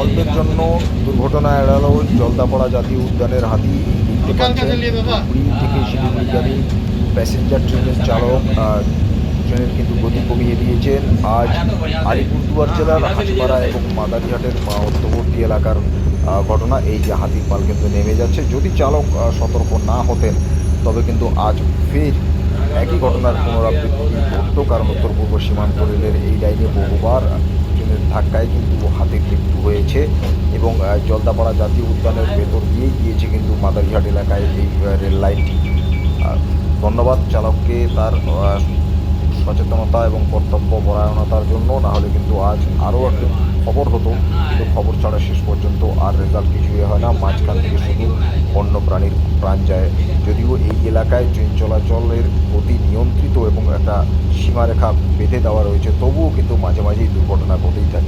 অল্পের জন্য দুর্ঘটনা এড়ালো জলদাপাড়া জাতীয় উদ্যানের হাতি। পুরী থেকে শিলিগুড়িগামী প্যাসেঞ্জার ট্রেনের চালক ট্রেনের কিন্তু গতি কমিয়ে দিয়েছেন আজ আলিপুরদুয়ার জেলার হাতিপাড়া এবং মাদারিহাটের মধ্যবর্তী এলাকার ঘটনা। এই যে হাতির পাল কিন্তু নেমে যাচ্ছে। যদি চালক সতর্ক না হতেন তবে কিন্তু আজ ফের একই ঘটনার পুনরাবৃত্তি ঘটত কারণ উত্তর পূর্ব সীমান্ত রেলের এই লাইনে বহুবার ট্রেনের ধাক্কায় কিন্তু হাতির মৃত্যু এবং জলদাপাড়া জাতীয় উদ্যানের ভেতর দিয়েই গিয়েছে কিন্তু মাদারিহাট এলাকায় এই রেল লাইনটি। ধন্যবাদ চালককে তার সচেতনতা এবং কর্তব্য পরায়ণতার জন্য। না হলে কিন্তু আজ আরও একটি খবর হতো, কিন্তু খবর ছাড়া শেষ পর্যন্ত আর রেজাল্ট কিছুই হয় না। মাঝখান থেকে শুধু বন্য প্রাণীর প্রাণ যায়। যদিও এই এলাকায় ট্রেন চলাচলের গতি নিয়ন্ত্রিত এবং একটা সীমারেখা বেঁধে দেওয়া রয়েছে, তবুও কিন্তু মাঝে মাঝেই দুর্ঘটনা ঘটেই থাকে।